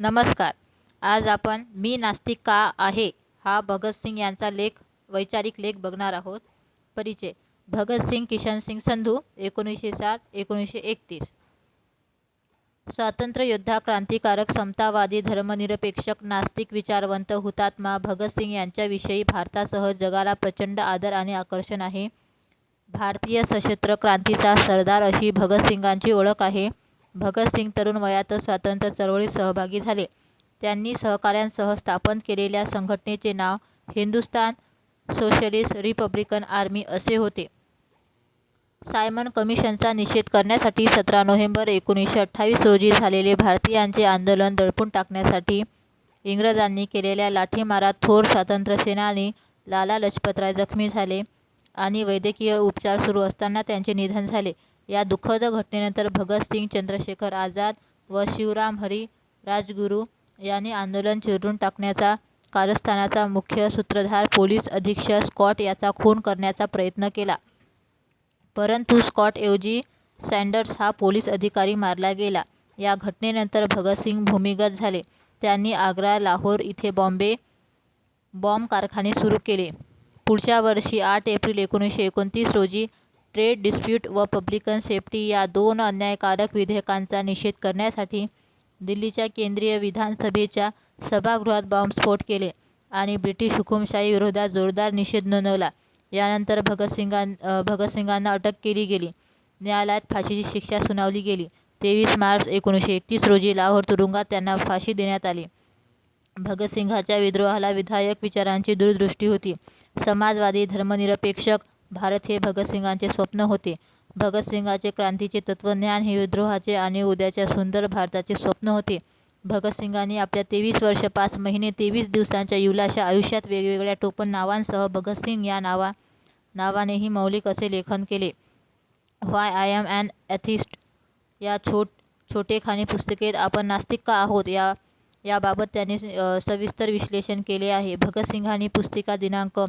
नमस्कार. आज आपण मी नास्तिक का आहे हा भगतसिंग यांचा लेख वैचारिक लेख बघणार आहोत. परिचय भगतसिंग किशनसिंग संधू एकोणीसशे साठ एकोणीसशे एकतीस. स्वातंत्र्ययोद्धा क्रांतिकारक समतावादी धर्मनिरपेक्षक नास्तिक विचारवंत हुतात्मा भगतसिंग यांच्याविषयी भारतासह जगाला प्रचंड आदर आणि आकर्षण आहे. भारतीय सशस्त्र क्रांतीचा सरदार अशी भगतसिंगांची ओळख आहे. भगतसिंग तरुण वयातच स्वातंत्र्य चळवळीत सहभागी झाले. त्यांनी सहकाऱ्यांसह स्थापन केलेल्या संघटनेचे नाव हिंदुस्तान सोशलिस्ट रिपब्लिकन आर्मी असे होते. सायमन कमिशनचा निषेध करण्यासाठी सतरा नोव्हेंबर एकोणीसशे अठ्ठावीस रोजी झालेले भारतीयांचे आंदोलन दडपून टाकण्यासाठी इंग्रजांनी केलेल्या लाठीमारात थोर स्वातंत्र्यसेनानी लाला लजपतराय जखमी झाले आणि वैद्यकीय उपचार सुरू असताना त्यांचे निधन झाले. या दुःखद घटनेनंतर भगतसिंग चंद्रशेखर आझाद व शिवराम हरी राजगुरू यांनी आंदोलन चिरडून टाकण्याचा कारस्थानाचा मुख्य सूत्रधार पोलीस अधीक्षक स्कॉट याचा खून करण्याचा प्रयत्न केला. परंतु स्कॉटऐवजी सँडर्स हा पोलीस अधिकारी मारला गेला. या घटनेनंतर भगतसिंग भूमिगत झाले. त्यांनी आग्रा लाहोर इथे बॉम्बे बॉम्ब कारखाने सुरू केले. पुढच्या वर्षी आठ एप्रिल एकोणीसशे एकोणतीस रोजी ट्रेड डिस्प्यूट व पब्लिकन सेफ्टी या दोन अन्यायकारक विधेयकांचा निषेध करण्यासाठी दिल्लीच्या केंद्रीय विधानसभेच्या सभागृहात बॉम्बस्फोट केले आणि ब्रिटिश हुकुमशाही विरोधात जोरदार निषेध नोंदवला. यानंतर भगतसिंगां भगतसिंगांना अटक केली गेली. न्यायालयात फाशीची शिक्षा सुनावली गेली. तेवीस मार्च एकोणीसशे एकतीस रोजी लाहोर तुरुंगात त्यांना फाशी देण्यात आली. भगतसिंगाच्या विद्रोहाला विधायक विचारांची दूरदृष्टी होती. समाजवादी धर्मनिरपेक्षक भारत हे भगतसिंगांचे स्वप्न होते. भगतसिंगाचे क्रांतीचे तत्त्वज्ञान हे विद्रोहाचे आणि उद्याच्या सुंदर भारताचे स्वप्न होते. भगतसिंगांनी आपल्या तेवीस वर्ष पाच महिने तेवीस दिवसांच्या युलाच्या आयुष्यात वेगवेगळ्या टोपण नावांसह भगतसिंग या नावा नावानेही मौलिक असे लेखन केले. Why I am and atheist या छोट छोटेखानी पुस्तकेत आपण नास्तिक का आहोत या याबाबत त्यांनी सविस्तर विश्लेषण केले आहे. भगतसिंगांनी पुस्तिका दिनांक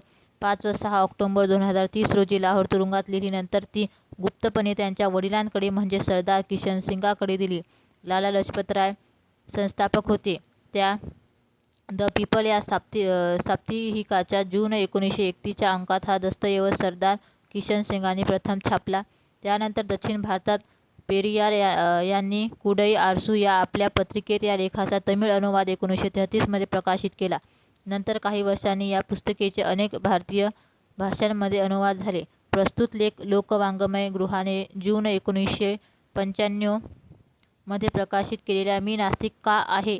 पाच व सहा ऑक्टोंबर दोन हजार तीस रोजी लाहोर तुरुंगात लिहिलीनंतर ती गुप्तपणे त्यांच्या वडिलांकडे म्हणजे सरदार किशन सिंगाकडे दिली. लाला लजपतराय संस्थापक होते. त्या द पीपल या साप्ती साप्तिहिकाच्या जून एकोणीसशे एकतीसच्या अंकात हा दस्तऐवज सरदार किशन सिंगांनी प्रथम छापला. त्यानंतर दक्षिण भारतात पेरियार या यांनी कुडई आरसू या आपल्या पत्रिकेत या लेखाचा तमिळ अनुवाद एकोणीसशे तेहतीसमध्ये प्रकाशित केला. नंतर काही वर्षांनी या पुस्तकेचे अनेक भारतीय भाषांमध्ये अनुवाद झाले. प्रस्तुत लेख लोकवाङ्मय गृहाने जून एकोणीसशे पंच्याण्णवमध्ये प्रकाशित केलेल्या मी नास्तिक का आहे?